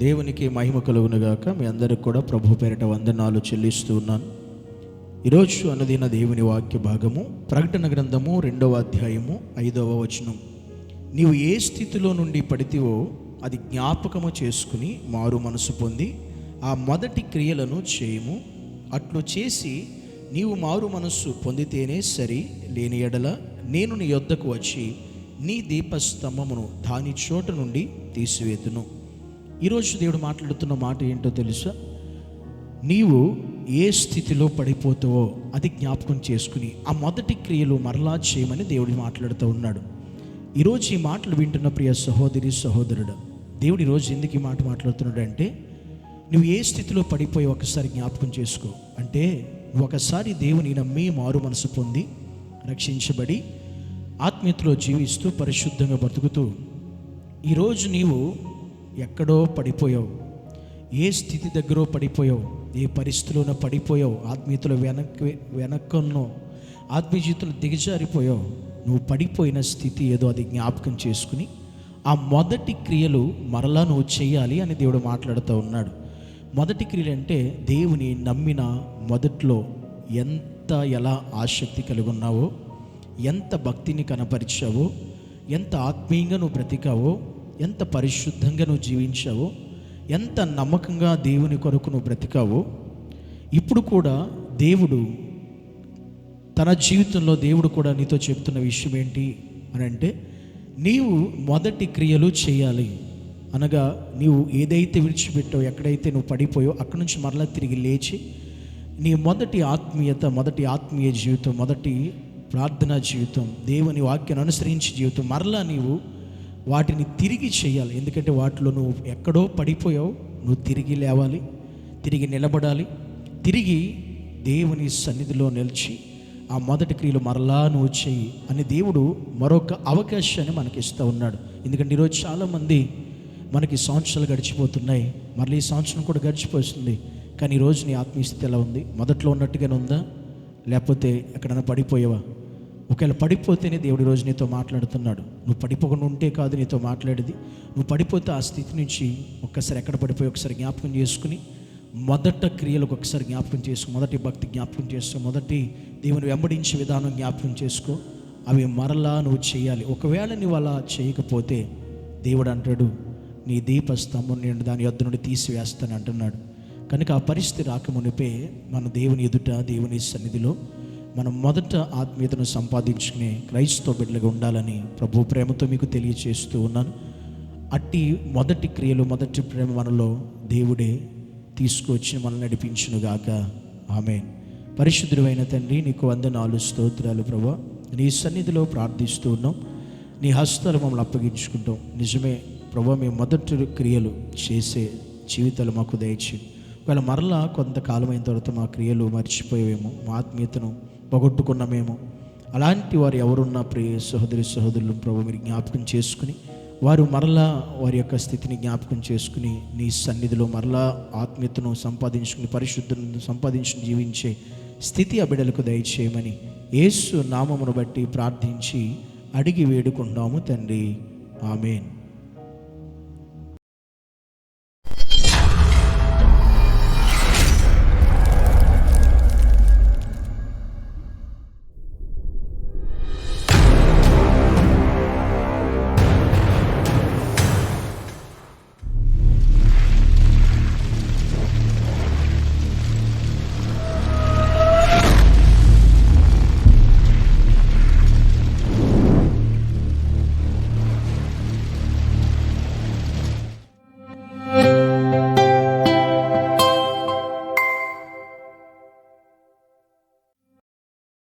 దేవునికి మహిమ కలుగునుగాక. మీ అందరికి కూడా ప్రభు పేరిట వందనాలు చెల్లిస్తూ ఉన్నాను. ఈరోజు అనుదిన దేవుని వాక్య భాగము ప్రకటన గ్రంథము రెండవ అధ్యాయము ఐదవ వచనం. నీవు ఏ స్థితిలో నుండి పడితివో అది జ్ఞాపకము చేసుకుని మారు మనసు పొంది ఆ మొదటి క్రియలను చేయము. అట్లు చేసి నీవు మారు మనస్సు పొందితేనే సరి లేని ఎడల నేను నీ యొద్దకు వచ్చి నీ దీపస్తంభమును దాని చోట నుండి తీసివేతును. ఈరోజు దేవుడు మాట్లాడుతున్న మాట ఏంటో తెలుసా? నీవు ఏ స్థితిలో పడిపోతావో అది జ్ఞాపకం చేసుకుని ఆ మొదటి క్రియలు మరలా చేయమని దేవుడు మాట్లాడుతూ ఉన్నాడు. ఈరోజు ఈ మాటలు వింటున్న ప్రియ సహోదరి సహోదరుడు దేవుడు ఈరోజు ఎందుకు ఈ మాట మాట్లాడుతున్నాడు అంటే నువ్వు ఏ స్థితిలో పడిపోయి ఒకసారి జ్ఞాపకం చేసుకో. అంటే నువ్వు ఒకసారి దేవుని నమ్మి మారు మనసు పొంది రక్షించబడి ఆత్మీయతలో జీవిస్తూ పరిశుద్ధంగా బ్రతుకుతూ ఈరోజు నీవు ఎక్కడో పడిపోయావు. ఏ స్థితి దగ్గర పడిపోయావు. ఏ పరిస్థితిలోనో పడిపోయావు. ఆత్మీయతలో వెనక్కి వెనక్కున్నో ఆత్మీయ జీవితంలో దిగజారిపోయావు. నువ్వు పడిపోయిన స్థితి ఏదో అది జ్ఞాపకం చేసుకుని ఆ మొదటి క్రియలు మరలా నువ్వు చేయాలి అని దేవుడు మాట్లాడుతూ ఉన్నాడు. మొదటి క్రియలు అంటే దేవుని నమ్మిన మొదట్లో ఎంత ఎలా ఆసక్తి కలిగి ఉన్నావో ఎంత భక్తిని కనపరిచావో ఎంత ఆత్మీయంగా నువ్వు బ్రతికావో ఎంత పరిశుద్ధంగా నువ్వు జీవించావో ఎంత నమ్మకంగా దేవుని కొరకు నువ్వు బ్రతికావో ఇప్పుడు కూడా దేవుడు తన జీవితంలో దేవుడు కూడా నీతో చెప్తున్న విషయం ఏంటి అని అంటే నీవు మొదటి క్రియలు చేయాలి. అనగా నీవు ఏదైతే విడిచిపెట్టావు ఎక్కడైతే నువ్వు పడిపోయో అక్కడి నుంచి మరలా తిరిగి లేచి నీ మొదటి ఆత్మీయత మొదటి ఆత్మీయ జీవితం మొదటి ప్రార్థనా జీవితం దేవుని వాక్యాన్ని అనుసరించి జీవితం మరలా నీవు వాటిని తిరిగి చేయాలి. ఎందుకంటే వాటిలో నువ్వు ఎక్కడో పడిపోయావు. నువ్వు తిరిగి లేవాలి తిరిగి నిలబడాలి. తిరిగి దేవుని సన్నిధిలో నిలిచి ఆ మొదటి క్రియలు మరలా నువ్వు చెయ్యి అని దేవుడు మరొక అవకాశాన్ని మనకి ఇస్తూ ఉన్నాడు. ఎందుకంటే ఈరోజు చాలామంది మనకి సంవత్సరాలు గడిచిపోతున్నాయి. మళ్ళీ ఈ సంవత్సరం కూడా గడిచిపోతుంది. కానీ ఈరోజు నీ ఆత్మీయస్థితి ఎలా ఉంది? మొదట్లో ఉన్నట్టుగానే ఉందా? లేకపోతే ఎక్కడైనా పడిపోయావా? ఒకవేళ పడిపోతేనే దేవుడు రోజు నీతో మాట్లాడుతున్నాడు. నువ్వు పడిపోకుండా ఉంటే కాదు నీతో మాట్లాడేది. నువ్వు పడిపోతే ఆ స్థితి నుంచి ఒక్కసారి ఎక్కడ పడిపోయి ఒకసారి జ్ఞాపకం చేసుకుని మొదట క్రియలకు ఒకసారి జ్ఞాపకం చేసుకో. మొదటి భక్తి జ్ఞాపకం చేసుకో. మొదటి దేవుని వెంబడించే విధానం జ్ఞాపకం చేసుకో. అవి మరలా నువ్వు చేయాలి. ఒకవేళ నువ్వు అలా చేయకపోతే దేవుడు అంటాడు నీ దీపస్తంభం నేను దాని యొద్ నుండి తీసివేస్తాను అంటున్నాడు. కనుక ఆ పరిస్థితి రాకమునిపే మన దేవుని ఎదుట దేవుని సన్నిధిలో మనం మొదట ఆత్మీయతను సంపాదించుకునే క్రైస్తవ బిడ్డలుగా ఉండాలని ప్రభు ప్రేమతో మీకు తెలియచేస్తూ ఉన్నాను. అట్టి మొదటి క్రియలు మొదటి ప్రేమ మనలో దేవుడే తీసుకొచ్చి మనల్ని నడిపించునుగాక. ఆమె పరిశుద్ధుడైన తండ్రి నీకు వందనాలు స్తోత్రాలు ప్రభా. నీ సన్నిధిలో ప్రార్థిస్తూ ఉన్నాం. నీ హస్తాలు మమ్మల్ని అప్పగించుకుంటాం. నిజమే ప్రభా మేము మొదటి క్రియలు చేసే జీవితాలు మాకు దయచేయండి ఒకవేళ మరలా కొంతకాలం అయిన తర్వాత మా క్రియలు మర్చిపోయేవేమో మా ఆత్మీయతను పోగొట్టుకున్నామేమో. అలాంటి వారు ఎవరున్నా ప్రియ సహోదరి సహోదరులు ప్రభు మీరు జ్ఞాపకం చేసుకుని వారు మరలా వారి యొక్క స్థితిని జ్ఞాపకం చేసుకుని నీ సన్నిధిలో మరలా ఆత్మీయతను సంపాదించుకుని పరిశుద్ధులను సంపాదించుకుని జీవించే స్థితి అబిడలకు దయచేయమని యేసు నామమును బట్టి ప్రార్థించి అడిగి వేడుకుంటాము తండ్రి. ఆమెన్.